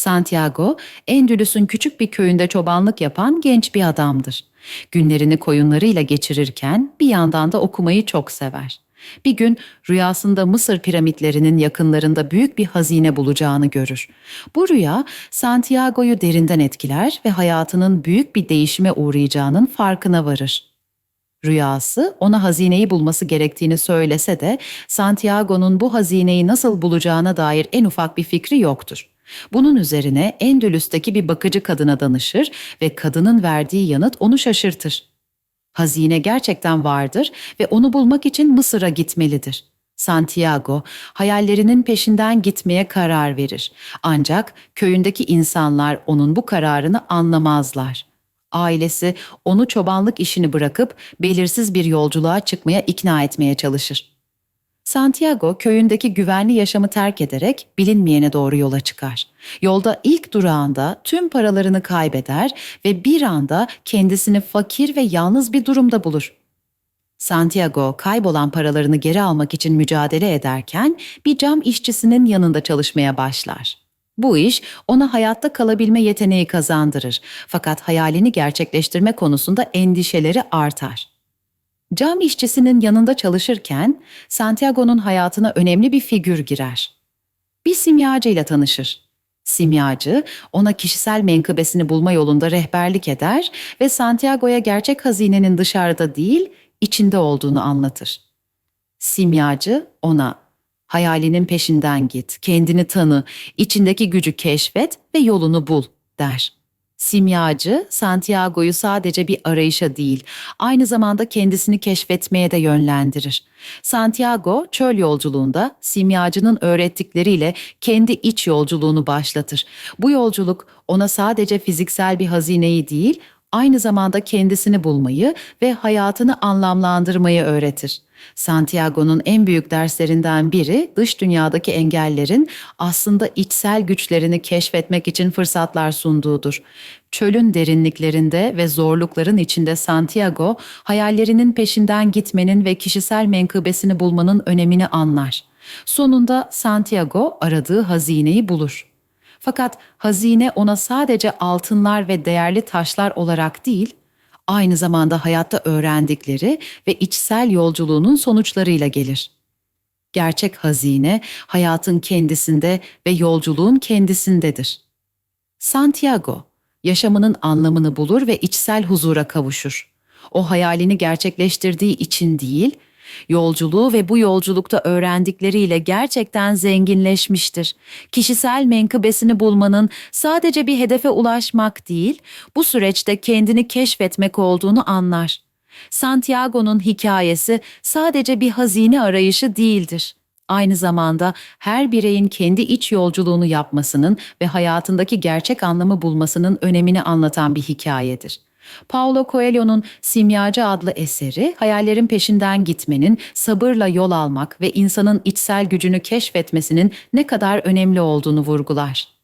Santiago, Endülüs'ün küçük bir köyünde çobanlık yapan genç bir adamdır. Günlerini koyunlarıyla geçirirken bir yandan da okumayı çok sever. Bir gün rüyasında Mısır piramitlerinin yakınlarında büyük bir hazine bulacağını görür. Bu rüya Santiago'yu derinden etkiler ve hayatının büyük bir değişime uğrayacağının farkına varır. Rüyası ona hazineyi bulması gerektiğini söylese de Santiago'nun bu hazineyi nasıl bulacağına dair en ufak bir fikri yoktur. Bunun üzerine Endülüs'teki bir bakıcı kadına danışır ve kadının verdiği yanıt onu şaşırtır. Hazine gerçekten vardır ve onu bulmak için Mısır'a gitmelidir. Santiago hayallerinin peşinden gitmeye karar verir. Ancak köyündeki insanlar onun bu kararını anlamazlar. Ailesi onu çobanlık işini bırakıp belirsiz bir yolculuğa çıkmaya ikna etmeye çalışır. Santiago köyündeki güvenli yaşamı terk ederek bilinmeyene doğru yola çıkar. Yolda ilk durağında tüm paralarını kaybeder ve bir anda kendisini fakir ve yalnız bir durumda bulur. Santiago kaybolan paralarını geri almak için mücadele ederken bir cam işçisinin yanında çalışmaya başlar. Bu iş ona hayatta kalabilme yeteneği kazandırır fakat hayalini gerçekleştirme konusunda endişeleri artar. Cam işçisinin yanında çalışırken Santiago'nun hayatına önemli bir figür girer. Bir simyacı ile tanışır. Simyacı ona kişisel menkıbesini bulma yolunda rehberlik eder ve Santiago'ya gerçek hazinenin dışarıda değil, içinde olduğunu anlatır. Simyacı ona hayalinin peşinden git, kendini tanı, içindeki gücü keşfet ve yolunu bul der. Simyacı Santiago'yu sadece bir arayışa değil, aynı zamanda kendisini keşfetmeye de yönlendirir. Santiago çöl yolculuğunda simyacının öğrettikleriyle kendi iç yolculuğunu başlatır. Bu yolculuk ona sadece fiziksel bir hazineyi değil, aynı zamanda kendisini bulmayı ve hayatını anlamlandırmayı öğretir. Santiago'nun en büyük derslerinden biri dış dünyadaki engellerin aslında içsel güçlerini keşfetmek için fırsatlar sunduğudur. Çölün derinliklerinde ve zorlukların içinde Santiago, hayallerinin peşinden gitmenin ve kişisel menkıbesini bulmanın önemini anlar. Sonunda Santiago aradığı hazineyi bulur. Fakat hazine ona sadece altınlar ve değerli taşlar olarak değil, aynı zamanda hayatta öğrendikleri ve içsel yolculuğunun sonuçlarıyla gelir. Gerçek hazine hayatın kendisinde ve yolculuğun kendisindedir. Santiago, yaşamının anlamını bulur ve içsel huzura kavuşur. O hayalini gerçekleştirdiği için değil, Yolculuğu ve bu yolculukta öğrendikleriyle gerçekten zenginleşmiştir. Kişisel menkıbesini bulmanın sadece bir hedefe ulaşmak değil, bu süreçte kendini keşfetmek olduğunu anlar. Santiago'nun hikayesi sadece bir hazine arayışı değildir. Aynı zamanda her bireyin kendi iç yolculuğunu yapmasının ve hayatındaki gerçek anlamı bulmasının önemini anlatan bir hikayedir. Paulo Coelho'nun Simyacı adlı eseri, hayallerin peşinden gitmenin, sabırla yol almak ve insanın içsel gücünü keşfetmesinin ne kadar önemli olduğunu vurgular.